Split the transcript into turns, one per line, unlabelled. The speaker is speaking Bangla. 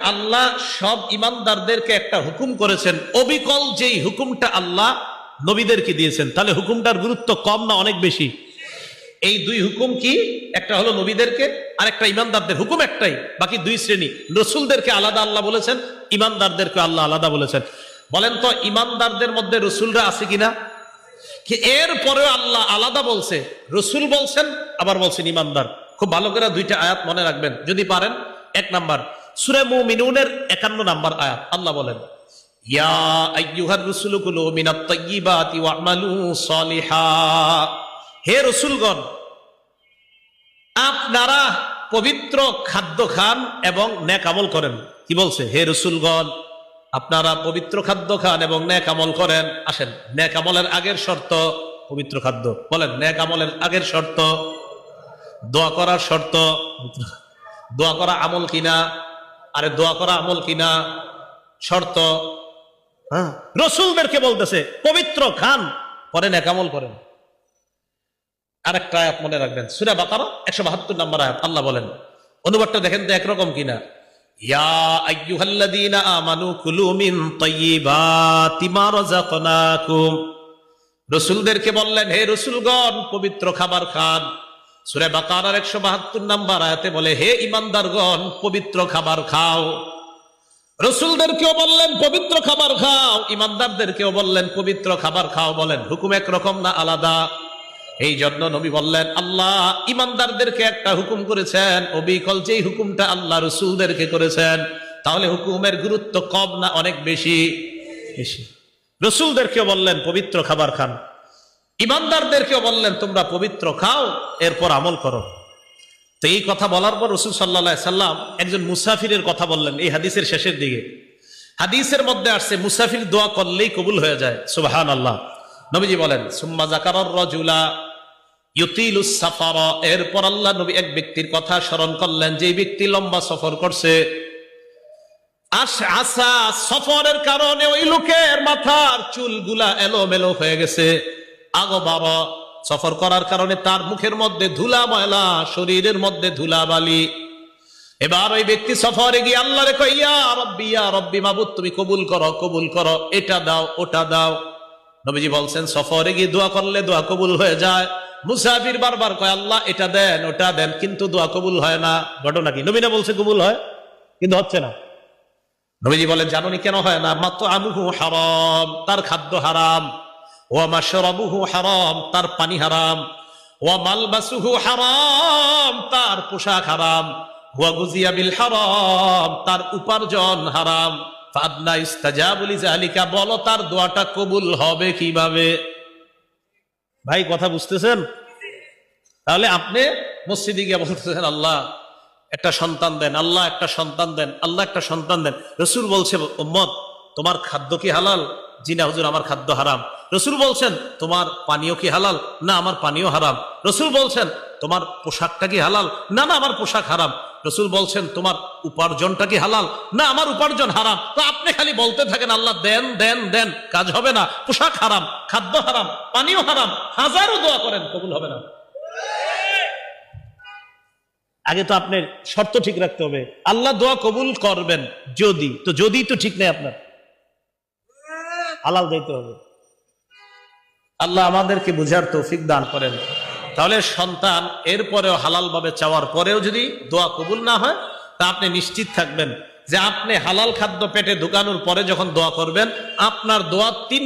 আল্লাহ সব ইমানদারদেরকে একটা হুকুম করেছেন, অবিকল যেই হুকুমটা আল্লাহ নবীদেরকে দিয়েছেন। তাহলে হুকুমটার গুরুত্ব কম না অনেক বেশি? এই দুই হুকুম কি? একটা হলো নবীদেরকে আর একটা ইমানদারদের। হুকুম একটাই, বাকি দুই শ্রেণি। রসুলদেরকে আলাদা আল্লাহ বলেছেন, ইমানদারদেরকে আল্লাহ আলাদা বলেছেন। বলেন তো, ইমানদারদের মধ্যে রসুলরা আছে কিনা? কি এর পরেও আল্লাহ আলাদা বলছে, রসুল বলছেন, আবার বলছেন ইমানদার। খুব ভালো করে দুইটা আয়াত মনে রাখবেন, যদি পারেন। এক নাম্বার সুরে মুমিনুনের একান্ন নাম্বার আয়াত, আল্লাহ বলেন হে রসুলগণ, আপনারা পবিত্র খাদ্য খান এবং ন্যাক আমল করেন। কি বলছে? হে রসুলগণ, আপনারা পবিত্র খাদ্য খান এবং ন্যাক আমল করেন। আসেন ন্যাক আমলের আগের শর্ত পবিত্র খাদ্য। বলেন ন্যাক আমলের আগের শর্ত, দোয়া করার শর্ত, দোয়া করা আমল কিনা আরে দোয়া করা আমল কিনা? শর্ত? হ্যাঁ। রসুলদেরকে বলতেছে পবিত্র খান পরে ন্যাক আমল করেন। আরেকটা আয়াত মনে রাখবেন। সুরা বাকারা একশো বাহাত্তর নম্বর আয়াত। আল্লাহ বলেন অনুবাদটা দেখেন তো একরকম কিনা? রাসূলদেরকে বললেন হে রাসূলগণ পবিত্র খাবার খান। সূরা বাকারার 172 নম্বর আয়াতে বলে, হে ঈমানদারগণ, পবিত্র খাবার খাও। রসুলদেরকেও বললেন, পবিত্র খাবার খাও। ইমানদারদেরকেও বললেন, পবিত্র খাবার খাও। বলেন, হুকুম একরকম না আলাদা? এই জন্য নবী বললেন, আল্লাহ ইমানদারদেরকে একটা হুকুম করেছেন, অবিকল যেই হুকুমটা আল্লাহ রসুলদেরকে করেছেন, তাহলে হুকুমের গুরুত্ব কম না অনেক বেশি? বেশি। রসুলদেরকেও বললেন, পবিত্র খাবার খান। ইমানদারদেরকেও বললেন, তোমরা পবিত্র খাও, এরপর আমল করো। তো এই কথা বলার পর রসুল সাল্লা সাল্লাম একজন মুসাফিরের কথা বললেন এই হাদিসের শেষের দিকে। হাদিসের মধ্যে আসছে, মুসাফির দোয়া করলেই কবুল হয়ে যায়। সুবাহান আল্লাহ নবীজি বলেন, সুম্মা জাকার রজুলা সাফার। এরপর আল্লাহ নবী এক ব্যক্তির কথা স্মরণ করলেন যে ব্যক্তি লম্বা সফর করছে আসা সফরের কারণে ওই লোকের মাথার চুলগুলা এলোমেলো হয়ে গেছে। আগো বাবা, সফর করার কারণে তার মুখের মধ্যে ধুলা ময়লা শরীরের মধ্যে ধুলা বালি এবার ওই ব্যক্তি সফরে গিয়ে আল্লাহ রে কইয়া রব্বি, ইয়া রব্বি মাবুদ, তুমি কবুল করো কবুল করো, এটা দাও, ওটা দাও। নবীজি বলছেন, সফরে গিয়ে দোয়া করলে দোয়া কবুল হয়ে যায়। মুসাফির বারবার কয়, আল্লাহ, এটা দেন, ওটা দেন। কিন্তু দোয়া কবুল হয় না। ঘটনা কি? নবীনা বলছে, কবুল হয়, কিন্তু হচ্ছে না। নবীজি বলেন, জানুনি কেন হয় না? মাত্র আমুহু হারাম, তার খাদ্য হারাম। ও মাশরাবুহু হারাম, তার পানি হারাম। ও মালবাসুহু হারাম, তার পোশাক হারাম। হুয়া গুজিয়া বিল হারাম, তার উপার্জন হারাম। ফাদনা ইস্তাজাবুলি জালিকা বলো তার দোয়াটা কবুল হবে কীভাবে? ভাই, কথা বুঝতেছেন? তাহলে আপনি মসজিদে গিয়ে বলতেছেন, আল্লাহ, একটা সন্তান দেন, আল্লাহ একটা সন্তান দেন, আল্লাহ একটা সন্তান দেন। রসুল বলছে, উম্মত, তোমার খাদ্য কি হালাল? জি না, হুজুর, আমার খাদ্য হারাম। রসুল বলছেন, তোমার পানীয় কি হালাল? না, আমার পানীয় হারাম। রসুল বলছেন, তোমার পোশাকটা কি হালাল? না না, আমার পোশাক হারাম। রসুল বলছেন, তোমার উপার্জনটা কি হালাল? না, আমার উপার্জন হারাম। তো আপনি খালি বলতে থাকেন, আল্লাহ, দেন দেন দেন, কাজ হবে না। পোশাক হারাম, খাদ্য হারাম, পানীয় হারাম, হাজারো দোয়া করেন, কবুল হবে না। আগে তো আপনার শর্ত ঠিক রাখতে হবে, আল্লাহ দোয়া কবুল করবেন, যদি, তো যদি তো ঠিক নেই আপনার। হালাল দিতে হবে। আল্লাহ আমাদেরকে বুঝার তৌফিক দান করেন। তাহলে সন্তান এরপরেও হালাল ভাবে চাওয়ার পরেও যদি দোয়া কবুল না হয়, তা আপনি নিশ্চিত থাকবেন যে আপনি হালাল খাদ্য পেটে ঢুকানোর পরে যখন দোয়া করবেন, আপনার দোয়া তিন